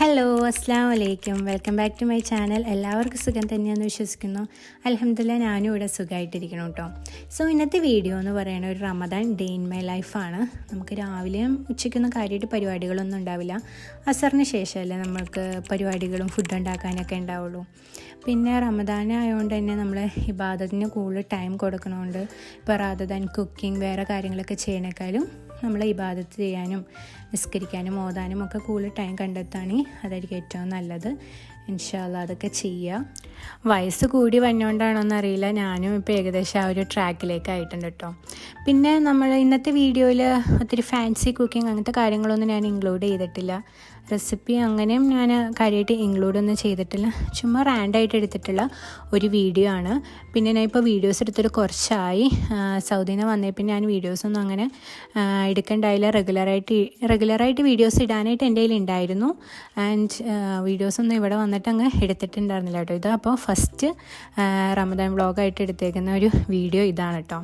Hello അസ്സാം വലൈക്കും welcome back to my channel എല്ലാവർക്കും സുഖം തന്നെയാണെന്ന് വിശ്വസിക്കുന്നു. അലഹമില്ല ഞാനും ഇവിടെ സുഖമായിട്ടിരിക്കണം കേട്ടോ സോ ഇന്നത്തെ വീഡിയോ എന്ന് പറയുന്നത് ഒരു റമദാൻ ഡേ ഇൻ മൈ ലൈഫാണ് നമുക്ക് രാവിലെയും ഉച്ചയ്ക്കൊന്നും കാര്യമായിട്ട് പരിപാടികളൊന്നും ഉണ്ടാവില്ല. അസറിന് ശേഷമല്ലേ നമുക്ക് പരിപാടികളും ഫുഡ് ഉണ്ടാക്കാനൊക്കെ ഉണ്ടാവുള്ളൂ. പിന്നെ റമദാൻ ആയതുകൊണ്ട് തന്നെ നമ്മൾ ഇബാദത്തിന് കൂടുതൽ ടൈം കൊടുക്കണോണ്ട് ഇപ്പോൾ റാദർ കുക്കിംഗ് വേറെ കാര്യങ്ങളൊക്കെ ചെയ്യണേക്കാളും നമ്മൾ ഇബാദത്ത് ചെയ്യാനും നിസ്കരിക്കാനും ഓതാനും ഒക്കെ കൂടുതൽ ടൈം കണ്ടെത്താണെങ്കിൽ അതായിരിക്കും ഏറ്റവും നല്ലത്. ഇൻഷാല്ല അതൊക്കെ ചെയ്യുക വയസ്സ് കൂടി വന്നുകൊണ്ടാണോന്ന് അറിയില്ല. ഞാനും ഇപ്പോൾ ഏകദേശം ആ ഒരു ട്രാക്കിലേക്ക് ആയിട്ടുണ്ട് കേട്ടോ പിന്നെ നമ്മൾ ഇന്നത്തെ വീഡിയോയിൽ ഒത്തിരി ഫാൻസി കുക്കിംഗ് അങ്ങനത്തെ കാര്യങ്ങളൊന്നും ഞാൻ ഇൻക്ലൂഡ് ചെയ്തിട്ടില്ല. റെസിപ്പി അങ്ങനെയും ഞാൻ കാര്യമായിട്ട് ഇൻക്ലൂഡ് ഒന്നും ചെയ്തിട്ടില്ല. ചുമ്മാ റാൻഡായിട്ട് എടുത്തിട്ടുള്ള ഒരു വീഡിയോ ആണ്. പിന്നെ ഞാൻ ഇപ്പോൾ വീഡിയോസ് എടുത്തിട്ട് കുറച്ചായി. സൗദിയിൽ നിന്ന് വന്നേ പിന്നെ ഞാൻ വീഡിയോസൊന്നും അങ്ങനെ എടുക്കണ്ടായില്ല. റെഗുലറായിട്ട് റെഗുലറായിട്ട് വീഡിയോസ് ഇടാനായിട്ട് എന്റെ കയ്യിൽ ഉണ്ടായിരുന്നു ആൻഡ് വീഡിയോസൊന്നും ഇവിടെ വന്നിട്ട് അങ്ങ് എടുത്തിട്ടുണ്ടായിരുന്നില്ല കേട്ടോ. ഇത് അപ്പോൾ ഫസ്റ്റ് റമദാൻ വ്ളോഗായിട്ട് എടുത്തേക്കുന്ന ഒരു വീഡിയോ ഇതാണ് കേട്ടോ.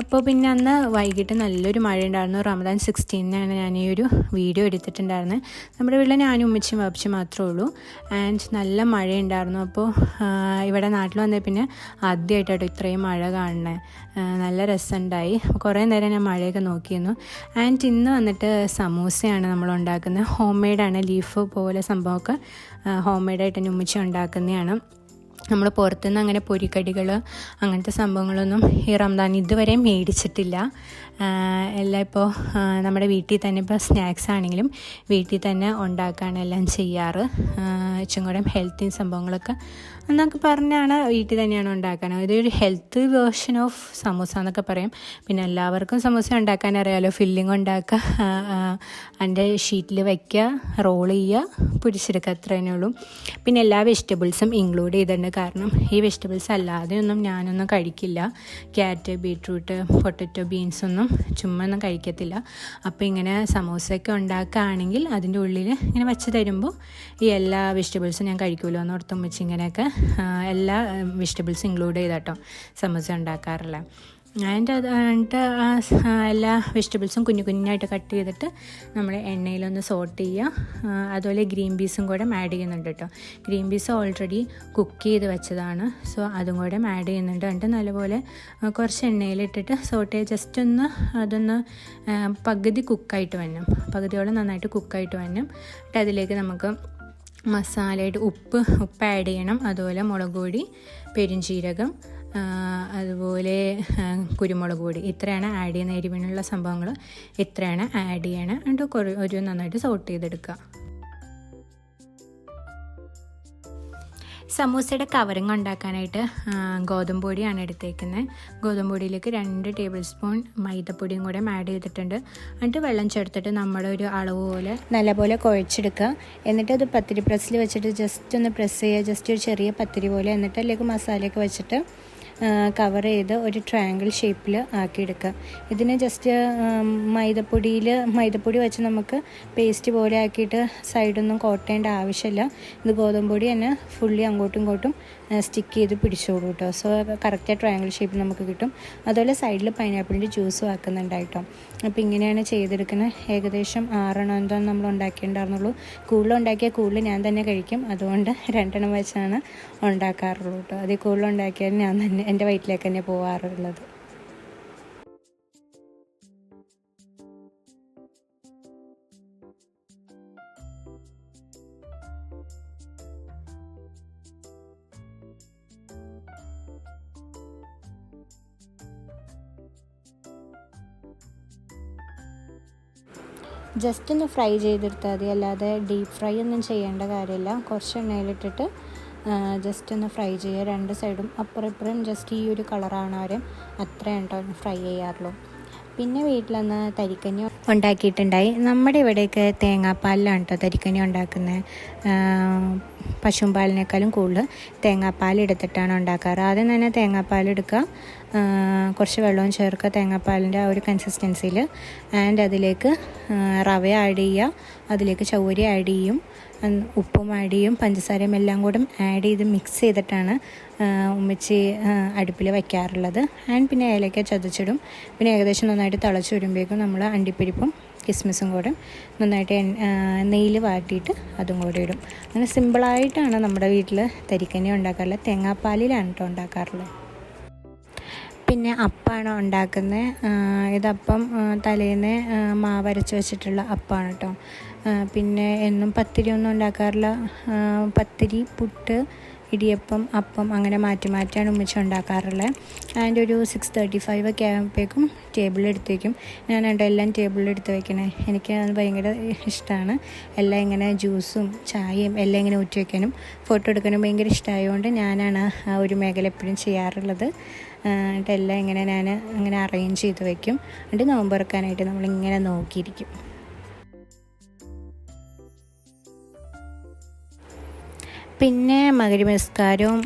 അപ്പോൾ പിന്നെ അന്ന് വൈകിട്ട് നല്ലൊരു മഴ ഉണ്ടായിരുന്നു റമദാൻ സിക്സ്റ്റീനാണ് ഞാൻ ഈ ഒരു വീഡിയോ എടുത്തിട്ടുണ്ടായിരുന്നത് നമ്മുടെ വീട്ടിൽ ഞാനും ഉമ്മച്ചും വാപ്പിച്ചും മാത്രമേ ഉള്ളൂ. ആൻഡ് നല്ല മഴയുണ്ടായിരുന്നു. അപ്പോൾ ഇവിടെ നാട്ടിൽ വന്നേ പിന്നെ ആദ്യമായിട്ടോ ഇത്രയും മഴ കാണണേ നല്ല രസമുണ്ടായി. കുറേ നേരം ഞാൻ മഴയൊക്കെ നോക്കിയിരുന്നു. ആൻഡ് ഇന്ന് വന്നിട്ട് സമൂസയാണ് നമ്മൾ ഉണ്ടാക്കുന്നത് ഹോം മെയ്ഡാണ് ലീഫ് പോലെ സംഭവമൊക്കെ ഹോം മെയ്ഡായിട്ട് ഉമ്മച്ചി ഉണ്ടാക്കുന്നതാണ്. നമ്മൾ പുറത്തുനിന്ന് അങ്ങനെ പൊരിക്കടികൾ അങ്ങനത്തെ സംഭവങ്ങളൊന്നും ഈ റംദാൻ ഇതുവരെ മേടിച്ചിട്ടില്ല. എല്ലാം ഇപ്പോൾ നമ്മുടെ വീട്ടിൽ തന്നെ ഇപ്പോൾ സ്നാക്സ് ആണെങ്കിലും വീട്ടിൽ തന്നെ ഉണ്ടാക്കുകയാണ് എല്ലാം ചെയ്യാറ്. ഇച്ചും കൂടെ ഹെൽത്തി സംഭവങ്ങളൊക്കെ എന്നൊക്കെ പറഞ്ഞാണ് വീട്ടിൽ തന്നെയാണ് ഉണ്ടാക്കാൻ ഇതൊരു ഹെൽത്ത് വേർഷൻ ഓഫ് സമൂസ എന്നൊക്കെ പറയും. പിന്നെ എല്ലാവർക്കും സമൂസ ഉണ്ടാക്കാൻ അറിയാമല്ലോ ഫില്ലിംഗ് ഉണ്ടാക്കുക അതിന്റെ ഷീറ്റിൽ വയ്ക്കുക റോൾ ചെയ്യുക പിടിച്ചെടുക്കുക തന്നെ ഉള്ളൂ. പിന്നെ എല്ലാ വെജിറ്റബിൾസും ഇൻക്ലൂഡ് ചെയ്തിട്ടുണ്ട്. കാരണം ഈ വെജിറ്റബിൾസ് അല്ലാതെ ഒന്നും ഞാനൊന്നും കഴിക്കില്ല. ക്യാരറ്റ് ബീട്രൂട്ട് പൊട്ടറ്റോ ബീൻസ് ഒന്നും ചുമ്മാ ഒന്നും കഴിക്കത്തില്ല. അപ്പോൾ ഇങ്ങനെ സമൂസയൊക്കെ ഉണ്ടാക്കുകയാണെങ്കിൽ അതിന്റെ ഉള്ളിൽ ഇങ്ങനെ വെച്ച് തരുമ്പോൾ ഈ എല്ലാ വെജിറ്റബിൾസും ഞാൻ കഴിക്കുമല്ലോ എന്ന് ഓർത്തും വെച്ച് ഇങ്ങനെയൊക്കെ എല്ലാ വെജിറ്റബിൾസും ഇൻക്ലൂഡ് ചെയ്താട്ടോ സമോസ ഉണ്ടാക്കാറില്ല അതിന്റെ അത് എന്നിട്ട് എല്ലാ വെജിറ്റബിൾസും കുഞ്ഞു കുഞ്ഞായിട്ട് കട്ട് ചെയ്തിട്ട് നമ്മൾ എണ്ണയിലൊന്ന് സോട്ട് ചെയ്യുക. അതുപോലെ ഗ്രീൻ പീസും കൂടെ ആഡ് ചെയ്യുന്നുണ്ട് കേട്ടോ. ഗ്രീൻ പീസ് ഓൾറെഡി കുക്ക് ചെയ്ത് വെച്ചതാണ്. സോ അതും കൂടെ ആഡ് ചെയ്യുന്നുണ്ട്. എന്നിട്ട് നല്ലപോലെ കുറച്ച് എണ്ണയിലിട്ടിട്ട് സോട്ട് ചെയ്ത് ജസ്റ്റ് ഒന്ന് അതൊന്ന് പകുതി കുക്കായിട്ട് വന്നും പകുതിയോളം നന്നായിട്ട് കുക്കായിട്ട് വന്നും എന്നിട്ട് അതിലേക്ക് നമുക്ക് മസാലയായിട്ട് ഉപ്പ് ഉപ്പ് ആഡ് ചെയ്യണം. അതുപോലെ മുളക് പൊടി പെരുംജീരകം അതുപോലെ കുരുമുളക് പൊടി. ഇത്രയാണ് ആഡ് ചെയ്യുന്ന എരിവിനുള്ള സംഭവങ്ങൾ ഇത്രയാണ് ആഡ് ചെയ്യണം. എന്നിട്ട് ഒരു നന്നായിട്ട് സോട്ട് ചെയ്തെടുക്കുക. സമൂസയുടെ കവറിങ് ഉണ്ടാക്കാനായിട്ട് ഗോതമ്പ് പൊടിയാണ് എടുത്തേക്കുന്നത് ഗോതമ്പ് പൊടിയിലേക്ക് രണ്ട് ടേബിൾ സ്പൂൺ മൈദപ്പൊടിയും കൂടെ ആഡ് ചെയ്തിട്ടുണ്ട്. എന്നിട്ട് വെള്ളം ചേർത്തിട്ട് നമ്മുടെ ഒരു അളവ് പോലെ നല്ലപോലെ കുഴച്ചെടുക്കുക. എന്നിട്ട് അത് പത്തിരി പ്രസ്സിൽ വെച്ചിട്ട് ജസ്റ്റ് ഒന്ന് പ്രസ് ചെയ്യുക. ജസ്റ്റ് ഒരു ചെറിയ പത്തിരി പോലെ. എന്നിട്ട് അതിലേക്ക് മസാലയൊക്കെ വെച്ചിട്ട് കവർ ചെയ്ത് ഒരു ട്രയാങ്കിൾ ഷേപ്പിൽ ആക്കിയെടുക്കുക. ഇതിന് ജസ്റ്റ് മൈദപ്പൊടിയിൽ മൈദപ്പൊടി വെച്ച് നമുക്ക് പേസ്റ്റ് പോലെ ആക്കിയിട്ട് സൈഡൊന്നും കോട്ടേണ്ട ആവശ്യമില്ല. ഇത് ഗോതമ്പ് പൊടി തന്നെ ഫുള്ളി അങ്ങോട്ടും ഇങ്ങോട്ടും സ്റ്റിക്ക് ചെയ്ത് പിടിച്ചോളൂ കേട്ടോ സോ കറക്റ്റ് ട്രയാങ്കിൾ ഷേപ്പ് നമുക്ക് കിട്ടും. അതുപോലെ സൈഡിൽ പൈനാപ്പിളിന്റെ ജ്യൂസും ആക്കുന്നുണ്ടായിട്ടോ അപ്പോൾ ഇങ്ങനെയാണ് ചെയ്തെടുക്കുന്നത് ഏകദേശം ആറെണ്ണം എന്തോ നമ്മൾ ഉണ്ടാക്കിയിട്ടുണ്ടായിരുന്നുള്ളൂ. കൂടുതൽ ഉണ്ടാക്കിയാൽ കൂടുതൽ ഞാൻ തന്നെ കഴിക്കും. അതുകൊണ്ട് രണ്ടെണ്ണം വെച്ചാണ് ഉണ്ടാക്കാറുള്ളൂ കേട്ടോ. അതിൽ കൂടുതൽ ഉണ്ടാക്കിയാൽ ഞാൻ തന്നെ എന്റെ വയറ്റിലേക്ക് തന്നെ പോകാറുള്ളത് ജസ്റ്റ് ഒന്ന് ഫ്രൈ ചെയ്തെടുത്താൽ മതി. അല്ലാതെ ഡീപ്പ് ഫ്രൈ ഒന്നും ചെയ്യേണ്ട കാര്യമില്ല. കുറച്ച് എണ്ണയിലിട്ടിട്ട് ജസ്റ്റ് ഒന്ന് ഫ്രൈ ചെയ്യുക. രണ്ട് സൈഡും അപ്പുറം ഇപ്പുറം ജസ്റ്റ് ഈ ഒരു കളറാണ് അവരെ അത്രയും കേട്ടോ ഫ്രൈ ചെയ്യാറുള്ളൂ. പിന്നെ വീട്ടിലൊന്ന് തരിക്കഞ്ഞി ഉണ്ടാക്കിയിട്ടുണ്ടായി. നമ്മുടെ ഇവിടെയൊക്കെ തേങ്ങാപ്പാലിലാണ് കേട്ടോ തരിക്കഞ്ഞി ഉണ്ടാക്കുന്നത്. പശുമ്പാലിനേക്കാളും കൂടുതൽ തേങ്ങാപ്പാൽ എടുത്തിട്ടാണ് ഉണ്ടാക്കാറ്. ആദ്യം തന്നെ തേങ്ങാപ്പാൽ എടുക്കുക. കുറച്ച് വെള്ളവും ചേർക്കുക തേങ്ങാപ്പാലിന്റെ ആ ഒരു കൺസിസ്റ്റൻസിയിൽ ആൻഡ് അതിലേക്ക് റവ ആഡ് ചെയ്യുക. അതിലേക്ക് ചൗരി ആഡ് ചെയ്യും. ഉപ്പും ആഡ് ചെയ്യും. പഞ്ചസാരയും എല്ലാം കൂടെ ആഡ് ചെയ്ത് മിക്സ് ചെയ്തിട്ടാണ് ഉമ്മച്ചി അടുപ്പിൽ വയ്ക്കാറുള്ളത് ആൻഡ് പിന്നെ ഏലക്ക ചതച്ചിടും. പിന്നെ ഏകദേശം നന്നായിട്ട് തിളച്ച് വരുമ്പോഴേക്കും നമ്മൾ അണ്ടിപ്പരിപ്പും കിസ്മിസും കൂടെ നന്നായിട്ട് നെയ്യിൽ വാട്ടിയിട്ട് അതും കൂടെ ഇടും. അങ്ങനെ സിമ്പിളായിട്ടാണ് നമ്മുടെ വീട്ടിൽ തരിക്കഞ്ഞി ഉണ്ടാക്കാറുള്ളത്. തേങ്ങാപ്പാലിലാണ് കേട്ടോ ഉണ്ടാക്കാറുള്ളത്. പിന്നെ അപ്പമാണ് ഉണ്ടാക്കുന്നത് ഇതപ്പം തലേന്ന് മാവരച്ച് വെച്ചിട്ടുള്ള അപ്പമാണ് കേട്ടോ പിന്നെ എന്നും പത്തിരി ഒന്നും ഉണ്ടാക്കാറില്ല. പത്തിരി പുട്ട് ഇടിയപ്പം അപ്പം അങ്ങനെ മാറ്റി മാറ്റിയാണ് ഉമ്മച്ച് ഉണ്ടാക്കാറുള്ളത് അതിന്റെ ഒരു സിക്സ് തേർട്ടി ഫൈവ് ഒക്കെ ആകുമ്പോഴേക്കും ടേബിളിലെടുത്ത് വയ്ക്കും എന്റെ എല്ലാം ടേബിളിലെടുത്ത് വയ്ക്കണേ എനിക്ക് അത് ഭയങ്കര ഇഷ്ടമാണ് എല്ലാം ഇങ്ങനെ ജ്യൂസും ചായയും എല്ലാം ഇങ്ങനെ ഊറ്റി വയ്ക്കാനും ഫോട്ടോ എടുക്കാനും ഭയങ്കര ഇഷ്ടമായതുകൊണ്ട് ഞാനാണ് ആ ഒരു മേഖല എപ്പോഴും ചെയ്യാറുള്ളത്. എല്ലാം ഇങ്ങനെ ഞാൻ അങ്ങനെ അറേഞ്ച് ചെയ്ത് വെക്കും. എന്നിട്ട് നോമ്പ് തുറക്കാനായിട്ട് നമ്മളിങ്ങനെ നോക്കിയിരിക്കും. പിന്നെ മകരി നിസ്കാരവും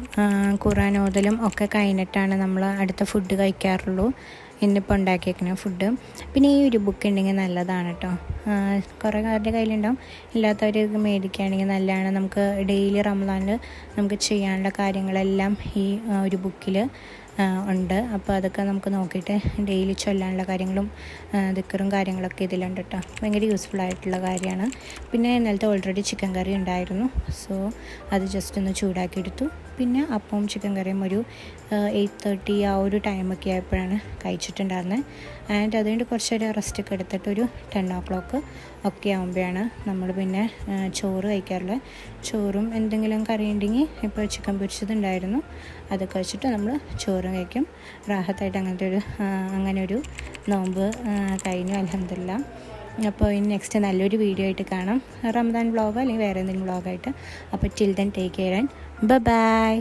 ഖുറാൻ ഓതലും ഒക്കെ കഴിഞ്ഞിട്ടാണ് നമ്മൾ അടുത്ത ഫുഡ് കഴിക്കാറുള്ളൂ. ഇന്നിപ്പോൾ ഉണ്ടാക്കിയേക്കുന്ന ഫുഡ് പിന്നെ ഈ ഒരു ബുക്ക് ഉണ്ടെങ്കിൽ നല്ലതാണ് കേട്ടോ കുറേ കാരുടെ കയ്യിലുണ്ടാവും. ഇല്ലാത്തവർ ഇത് മേടിക്കുകയാണെങ്കിൽ നല്ലതാണ്. നമുക്ക് ഡെയിലി റംസാനിൽ നമുക്ക് ചെയ്യാനുള്ള കാര്യങ്ങളെല്ലാം ഈ ഒരു ബുക്കിൽ ഉണ്ട്. അപ്പോൾ അതൊക്കെ നമുക്ക് നോക്കിയിട്ട് ഡെയിലി ചൊല്ലാനുള്ള കാര്യങ്ങളും ദിക്കറും കാര്യങ്ങളൊക്കെ ഇതിലുണ്ട് കേട്ടോ ഭയങ്കര യൂസ്ഫുൾ ആയിട്ടുള്ള കാര്യമാണ്. പിന്നെ ഇന്നലത്തെ ഓൾറെഡി ചിക്കൻ കറി ഉണ്ടായിരുന്നു. സോ അത് ജസ്റ്റ് ഒന്ന് ചൂടാക്കി എടുത്തു. പിന്നെ അപ്പവും ചിക്കൻ കറിയും ഒരു എയ്റ്റ് തേർട്ടി ആ ഒരു ടൈമൊക്കെ ആയപ്പോഴാണ് കഴിച്ചിട്ടുണ്ടായിരുന്നത് ആൻഡ് അതുകൊണ്ട് കുറച്ചൊരു റെസ്റ്റൊക്കെ എടുത്തിട്ട് ഒരു ടെൻ ഓ ക്ലോക്ക് ഒക്കെ ആകുമ്പോഴാണ് നമ്മൾ പിന്നെ ചോറ് കഴിക്കാറുള്ളത് ചോറും എന്തെങ്കിലും കറി ഉണ്ടെങ്കിൽ ഇപ്പോൾ ചിക്കൻ പൊരിച്ചതുണ്ടായിരുന്നു. അതൊക്കെ വെച്ചിട്ട് നമ്മൾ ചോറും കഴിക്കും. റാഹത്തായിട്ട് അങ്ങനത്തെ ഒരു അങ്ങനെ ഒരു നോമ്പ് കഴിഞ്ഞു. അലഹമില്ല അപ്പോൾ ഇനി നെക്സ്റ്റ് നല്ലൊരു വീഡിയോ ആയിട്ട് കാണാം. റമദാൻ വ്ളോഗോ അല്ലെങ്കിൽ വേറെ എന്തെങ്കിലും വ്ളോഗായിട്ട് അപ്പോൾ till then take care and bye